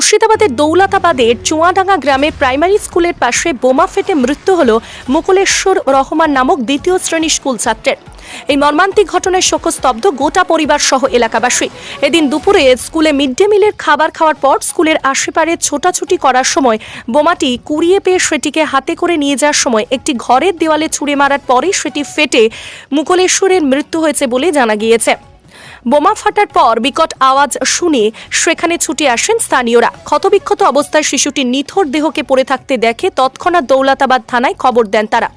মুর্শিদাবাদের দৌলতাবাদের চুয়াডাঙ্গা গ্রামে প্রাইমারি স্কুলের পাশে বোমা ফেটে মৃত্যু হল মুকুলেশ্বর রহমান নামক দ্বিতীয় শ্রেণির স্কুল ছাত্রের। এই মর্মান্তিক ঘটনায় শোকস্তব্ধ গোটা পরিবার সহ এলাকাবাসী। এদিন দুপুরে স্কুলে মিড ডে মিলের খাবার খাওয়ার পর স্কুলের আশেপাশে ছোটাছুটি করার সময় বোমাটি কুড়িয়ে পেয়ে সেটিকে হাতে করে নিয়ে যাওয়ার সময় একটি ঘরের দেওয়ালে ছুঁড়ে মারার পরেই সেটি ফেটে মুকুলেশ্বরের মৃত্যু হয়েছে বলে জানা গিয়েছে। বোমা ফাটার পর বিকট আওয়াজ শুনে সেখানে ছুটে আসেন স্থানীয়রা। ক্ষতবিক্ষত অবস্থায় শিশুটির নিথর দেহকে পড়ে থাকতে দেখে তৎক্ষণাৎ দৌলতাবাদ থানায় খবর দেন তারা।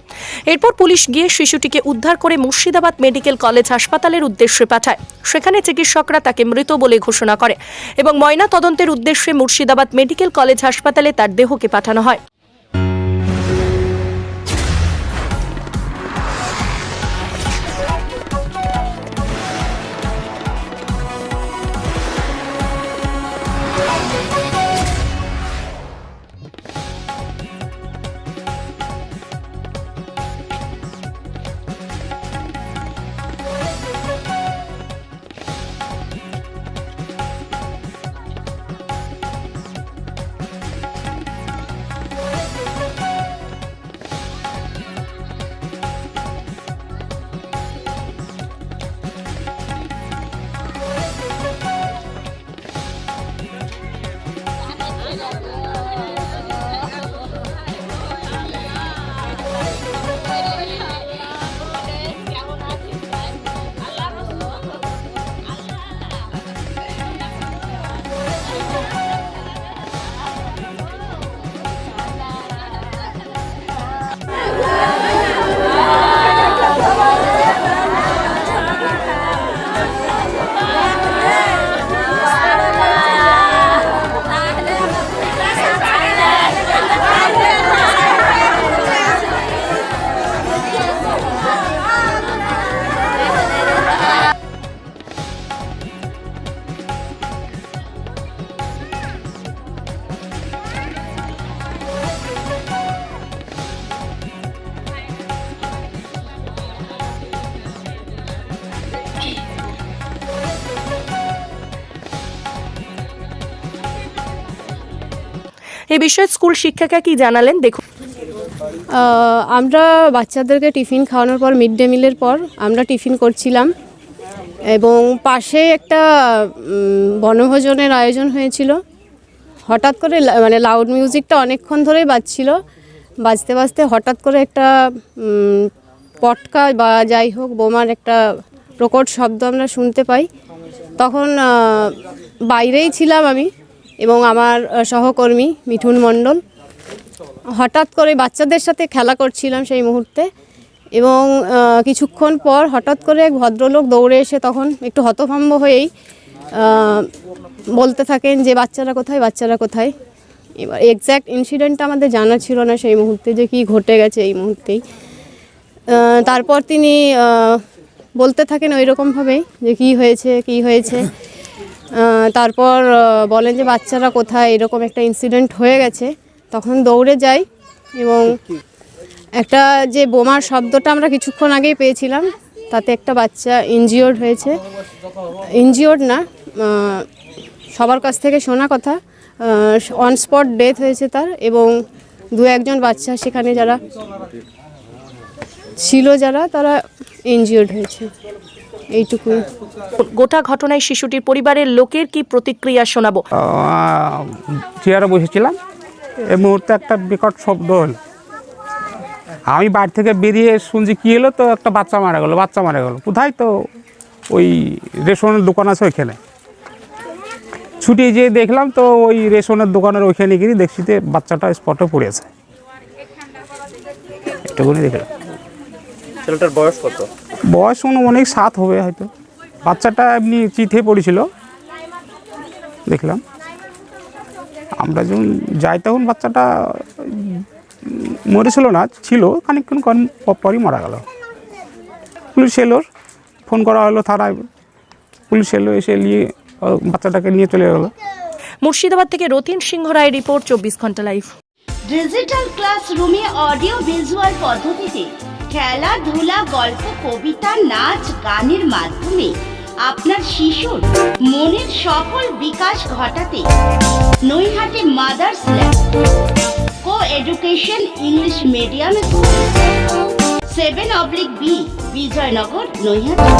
এরপর পুলিশ গিয়ে শিশুটিকে উদ্ধার করে মুর্শিদাবাদ মেডিকেল কলেজ হাসপাতালের উদ্দেশ্যে পাঠায়। সেখানে চিকিৎসকরা তাকে মৃত বলে ঘোষণা করে এবং ময়না তদন্তের উদ্দেশ্যে মুর্শিদাবাদ মেডিকেল কলেজ হাসপাতালে তার দেহকে পাঠানো হয়। এ বিষয়ে স্কুল শিক্ষিকা কি জানালেন? দেখুন। আমরা বাচ্চাদেরকে টিফিন খাওয়ানোর পর, মিড ডে মিলের পর আমরা টিফিন করছিলাম। এবং পাশে একটা বনভোজনের আয়োজন হয়েছিল। হঠাৎ করে মানে লাউড মিউজিকটা অনেকক্ষণ ধরেই বাজছিল। বাজতে বাজতে হঠাৎ করে একটা পটকা বা যাই হোক বোমার একটা প্রকট শব্দ আমরা শুনতে পাই। তখন বাইরেই ছিলাম আমি। এবং আমার সহকর্মী মিঠুন মণ্ডল। হঠাৎ করে বাচ্চাদের সাথে খেলা করছিলাম সেই মুহূর্তে এবং কিছুক্ষণ পর হঠাৎ করে এক ভদ্রলোক দৌড়ে এসে তখন একটু হতভম্ব হয়েই বলতে থাকেন যে, বাচ্চারা কোথায়? বাচ্চারা কোথায়? এবার এক্স্যাক্ট ইনসিডেন্টটা আমাদের জানা ছিল না সেই মুহূর্তে যে কি ঘটে গেছে এই মুহূর্তেই। তারপর তিনি বলতে থাকেন ওই রকমভাবেই যে, কি হয়েছে? কি হয়েছে? তারপর বলেন যে বাচ্চারা কোথায়, এরকম একটা ইনসিডেন্ট হয়ে গেছে। তখন দৌড়ে যাই এবং একটা যে বোমার শব্দটা আমরা কিছুক্ষণ আগেই পেয়েছিলাম, তাতে একটা বাচ্চা ইনজিওর্ড হয়েছে। ইনজিওর্ড না সবার কাছ থেকে শোনা কথা অন স্পট ডেথ হয়েছে তার এবং দু একজন বাচ্চা সেখানে যারা ছিল যারা, তারা ইনজিওর্ড হয়েছে। এইটুকুই। গোটা ঘটনায় শিশুটির পরিবারের লোকের কি প্রতিক্রিয়া শোনাবো? চেয়ারে বসেছিলাম। এই মুহূর্তে একটা বিকট শব্দ হলো। আমি বাড়ি থেকে বেরিয়ে শুনছি কী এলো তো একটা বাচ্চা মারা গেলো বাচ্চা মারা গেলো। কোথায় তো? ওই রেশনের দোকান আছে ওইখানে। ছুটি যেয়ে দেখলাম তো ওই রেশনের দোকানের ওইখানে গিয়ে দেখছি যে বাচ্চাটা স্পটে পড়েছে। একটুখানি দেখলাম ছেলেটার বয়স কত? বয়স অনেক সাত হবে হয়তো। বাচ্চাটা এমনি চিঠে পড়েছিল। দেখলাম। আমরা যখন যাই তখন বাচ্চাটা মরেছিল না ছিল। খানিকক্ষণ কম- পরই মারা গেল। পুলিশ এলো ফোন করা হলো থানায়। পুলিশ এলো এসে নিয়ে বাচ্চাটাকে নিয়ে চলে গেলো। মুর্শিদাবাদ থেকে রতিন সিংহ রায় রিপোর্ট চব্বিশ ঘণ্টা লাইভ। ডিজিটাল ক্লাসরুমে অডিও ভিজুয়াল পদ্ধতিতে খেলাধুলা গল্প, কবিতা, নাচ, গানের মাধ্যমে আপনার শিশুর মনের সফল বিকাশ ঘটাতে Naihati Mother's Lab Co Education English Medium School, seven oblique B, Bijoynagar, Naihati.